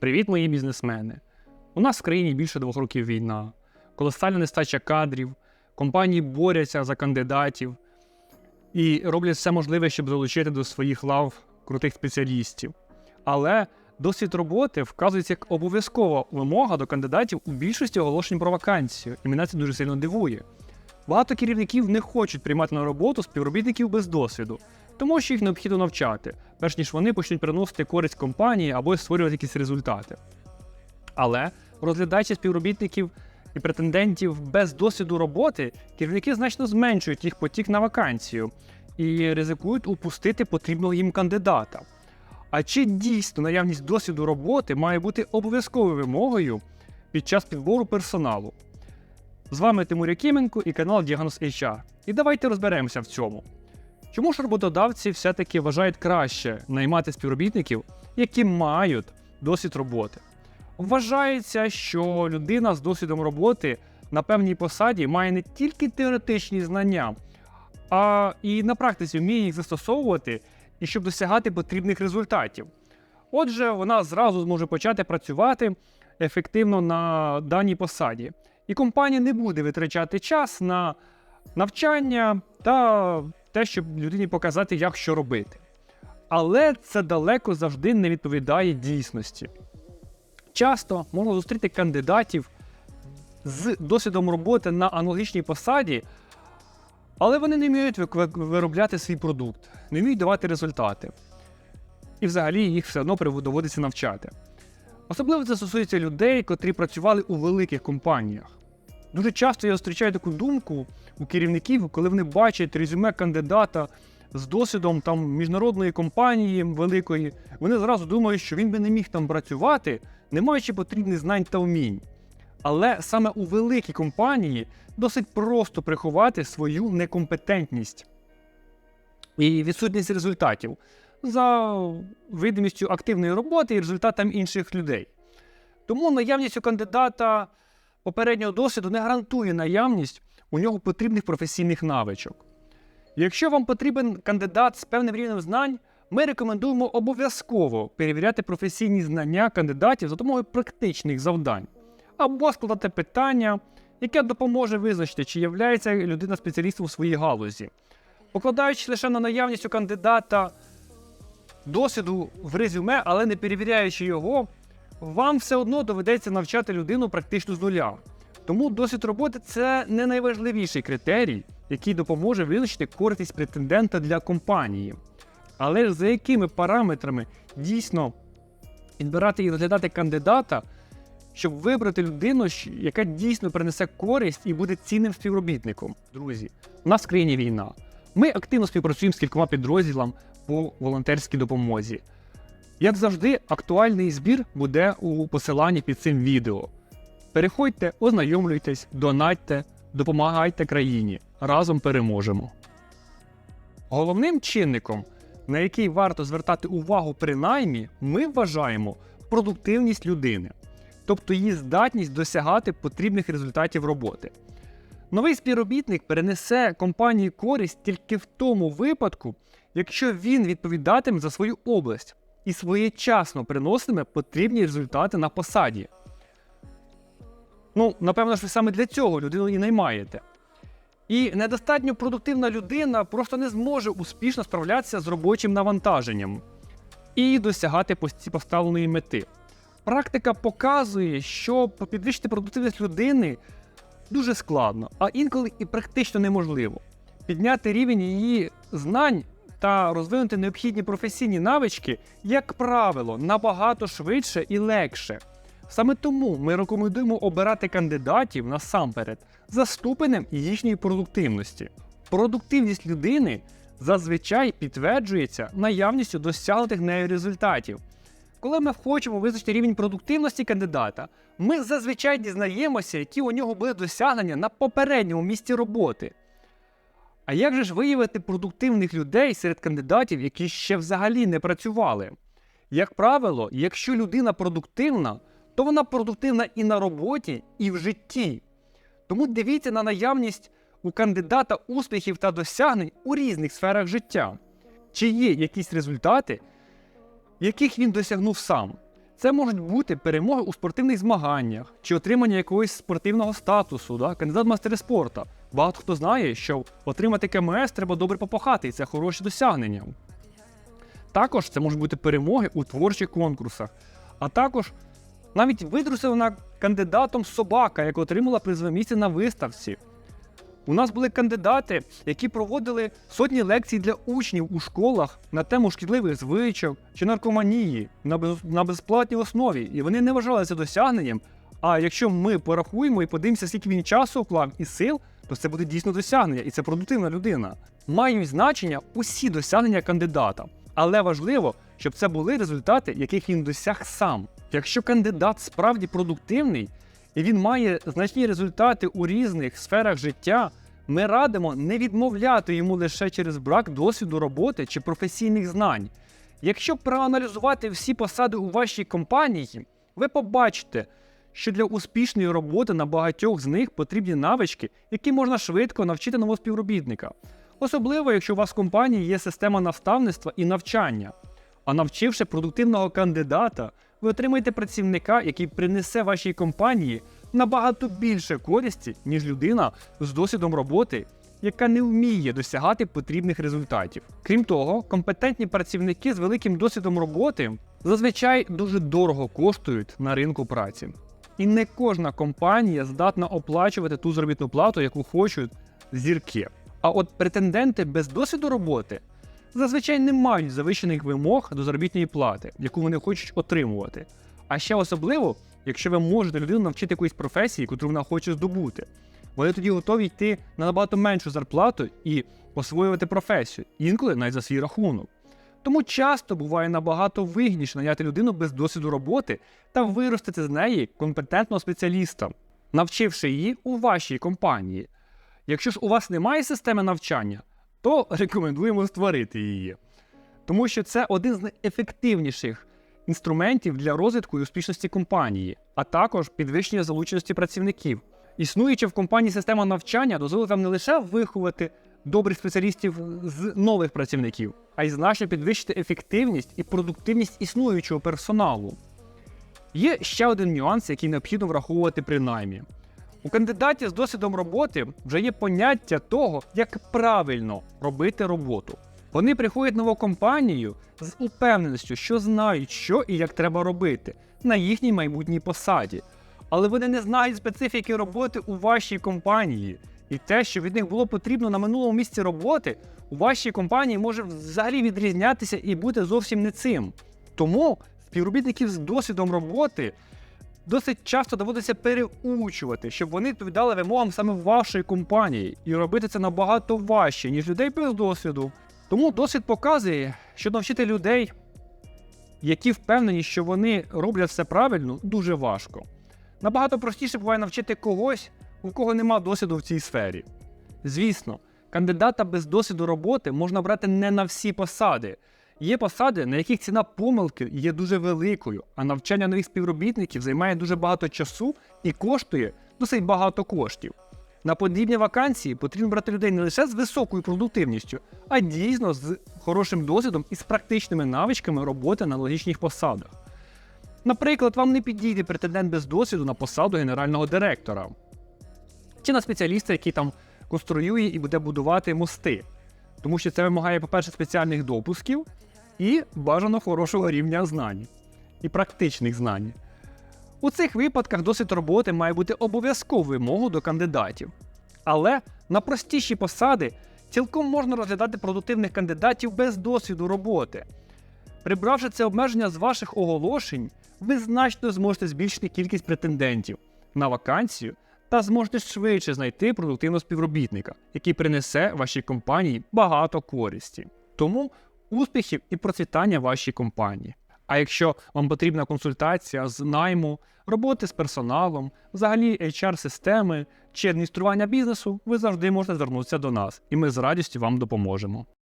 Привіт, мої бізнесмени! У нас в країні більше двох років війна, колосальна нестача кадрів, компанії борються за кандидатів і роблять все можливе, щоб залучити до своїх лав крутих спеціалістів. Але досвід роботи вказується як обов'язкова вимога до кандидатів у більшості оголошень про вакансію, і мене це дуже сильно дивує. Багато керівників не хочуть приймати на роботу співробітників без досвіду, тому що їх необхідно навчати, перш ніж вони почнуть приносити користь компанії або створювати якісь результати. Але розглядаючи співробітників і претендентів без досвіду роботи, керівники значно зменшують їх потік на вакансію і ризикують упустити потрібного їм кандидата. А чи дійсно наявність досвіду роботи має бути обов'язковою вимогою під час підбору персоналу? З вами Тимур Якименко і канал Діагноз HR. І давайте розберемося в цьому. Чому ж роботодавці все-таки вважають краще наймати співробітників, які мають досвід роботи? Вважається, що людина з досвідом роботи на певній посаді має не тільки теоретичні знання, а і на практиці вміє їх застосовувати і щоб досягати потрібних результатів. Отже, вона зразу зможе почати працювати ефективно на даній посаді, і компанія не буде витрачати час на навчання та те, щоб людині показати, як що робити. Але це далеко завжди не відповідає дійсності. Часто можна зустріти кандидатів з досвідом роботи на аналогічній посаді, але вони не вміють виробляти свій продукт, не вміють давати результати. І взагалі їх все одно доводиться навчати. Особливо це стосується людей, котрі працювали у великих компаніях. Дуже часто я зустрічаю таку думку у керівників, коли вони бачать резюме кандидата з досвідом там міжнародної компанії великої, вони зразу думають, що він би не міг там працювати, не маючи потрібних знань та вмінь. Але саме у великій компанії досить просто приховати свою некомпетентність і відсутність результатів за видимістю активної роботи і результатам інших людей. Тому наявність у кандидата попереднього досвіду не гарантує наявність у нього потрібних професійних навичок. Якщо вам потрібен кандидат з певним рівнем знань, ми рекомендуємо обов'язково перевіряти професійні знання кандидатів за допомогою практичних завдань або складати питання, яке допоможе визначити, чи є людина спеціалістом у своїй галузі. Покладаючи лише на наявність у кандидата досвіду в резюме, але не перевіряючи його, вам все одно доведеться навчати людину практично з нуля. Тому досвід роботи це не найважливіший критерій, який допоможе визначити користь претендента для компанії. Але ж за якими параметрами дійсно відбирати і розглядати кандидата, щоб вибрати людину, яка дійсно принесе користь і буде цінним співробітником. Друзі, у нас в країні війна. Ми активно співпрацюємо з кількома підрозділами по волонтерській допомозі. Як завжди, актуальний збір буде у посиланні під цим відео. Переходьте, ознайомлюйтесь, донатьте, допомагайте країні. Разом переможемо. Головним чинником, на який варто звертати увагу при наймі, ми вважаємо продуктивність людини, тобто її здатність досягати потрібних результатів роботи. Новий співробітник перенесе компанії користь тільки в тому випадку, якщо він відповідатиме за свою область і своєчасно приноситиме потрібні результати на посаді. Ну, напевно, що саме для цього людину і наймаєте. І недостатньо продуктивна людина просто не зможе успішно справлятися з робочим навантаженням і досягати поставленої мети. Практика показує, що підвищити продуктивність людини дуже складно, а інколи і практично неможливо. Підняти рівень її знань та розвинути необхідні професійні навички, як правило, набагато швидше і легше. Саме тому ми рекомендуємо обирати кандидатів насамперед за ступенем їхньої продуктивності. Продуктивність людини зазвичай підтверджується наявністю досягнутих нею результатів. Коли ми хочемо визначити рівень продуктивності кандидата, ми зазвичай дізнаємося, які у нього були досягнення на попередньому місці роботи. А як же ж виявити продуктивних людей серед кандидатів, які ще взагалі не працювали? Як правило, якщо людина продуктивна, то вона продуктивна і на роботі, і в житті. Тому дивіться на наявність у кандидата успіхів та досягнень у різних сферах життя. Чи є якісь результати, яких він досягнув сам. Це можуть бути перемоги у спортивних змаганнях чи отримання якогось спортивного статусу, да? кандидат в майстери спорту. Багато хто знає, що отримати КМС треба добре попахати, і це хороші досягнення. Також це можуть бути перемоги у творчих конкурсах, а також навіть видрусена кандидатом собака, яка отримала призове місце на виставці. У нас були кандидати, які проводили сотні лекцій для учнів у школах на тему шкідливих звичок чи наркоманії на, без, на безплатній основі, і вони не вважали це досягненням. А якщо ми порахуємо і подивимося, скільки він часу вклав і сил, то це буде дійсно досягнення, і це продуктивна людина. Мають значення усі досягнення кандидата, але важливо, щоб це були результати, яких він досяг сам. Якщо кандидат справді продуктивний і він має значні результати у різних сферах життя, ми радимо не відмовляти йому лише через брак досвіду роботи чи професійних знань. Якщо проаналізувати всі посади у вашій компанії, ви побачите, що для успішної роботи на багатьох з них потрібні навички, які можна швидко навчити нового співробітника. Особливо, якщо у вас в компанії є система наставництва і навчання. А навчивши продуктивного кандидата, ви отримаєте працівника, який принесе вашій компанії набагато більше користі, ніж людина з досвідом роботи, яка не вміє досягати потрібних результатів. Крім того, компетентні працівники з великим досвідом роботи зазвичай дуже дорого коштують на ринку праці. І не кожна компанія здатна оплачувати ту заробітну плату, яку хочуть зірки. А от претенденти без досвіду роботи зазвичай не мають завищених вимог до заробітної плати, яку вони хочуть отримувати. А ще особливо, якщо ви можете людину навчити якоїсь професії, яку вона хоче здобути. Вони тоді готові йти на набагато меншу зарплату і освоювати професію, інколи навіть за свій рахунок. Тому часто буває набагато вигідніше наняти людину без досвіду роботи та виростити з неї компетентного спеціаліста, навчивши її у вашій компанії. Якщо ж у вас немає системи навчання, то рекомендуємо створити її. Тому що це один з найефективніших інструментів для розвитку і успішності компанії, а також підвищення залученості працівників. Існуюча в компанії система навчання дозволить вам не лише виховати добрих спеціалістів з нових працівників, а й значно підвищити ефективність і продуктивність існуючого персоналу. Є ще один нюанс, який необхідно враховувати при наймі. У кандидатів з досвідом роботи вже є поняття того, як правильно робити роботу. Вони приходять нову компанію з упевненістю, що знають, що і як треба робити на їхній майбутній посаді. Але вони не знають специфіки роботи у вашій компанії. І те, що від них було потрібно на минулому місці роботи, у вашій компанії може взагалі відрізнятися і бути зовсім не цим. Тому співробітників з досвідом роботи досить часто доводиться переучувати, щоб вони відповідали вимогам саме вашої компанії, і робити це набагато важче, ніж людей без досвіду. Тому досвід показує, що навчити людей, які впевнені, що вони роблять все правильно, дуже важко. Набагато простіше буває навчити когось, у кого нема досвіду в цій сфері. Звісно, кандидата без досвіду роботи можна брати не на всі посади. Є посади, на яких ціна помилки є дуже великою, а навчання нових співробітників займає дуже багато часу і коштує досить багато коштів. На подібні вакансії потрібно брати людей не лише з високою продуктивністю, а дійсно з хорошим досвідом і з практичними навичками роботи на логічних посадах. Наприклад, вам не підійде претендент без досвіду на посаду генерального директора чи на спеціаліста, який там конструює і буде будувати мости. Тому що це вимагає, по-перше, спеціальних допусків і бажано хорошого рівня знань і практичних знань. У цих випадках досвід роботи має бути обов'язковою вимогою до кандидатів. Але на простіші посади цілком можна розглядати продуктивних кандидатів без досвіду роботи. Прибравши це обмеження з ваших оголошень, ви значно зможете збільшити кількість претендентів на вакансію та зможете швидше знайти продуктивного співробітника, який принесе вашій компанії багато користі. Тому успіхів і процвітання вашій компанії. А якщо вам потрібна консультація з найму, роботи з персоналом, взагалі HR-системи чи адміністрування бізнесу, ви завжди можете звернутися до нас, і ми з радістю вам допоможемо.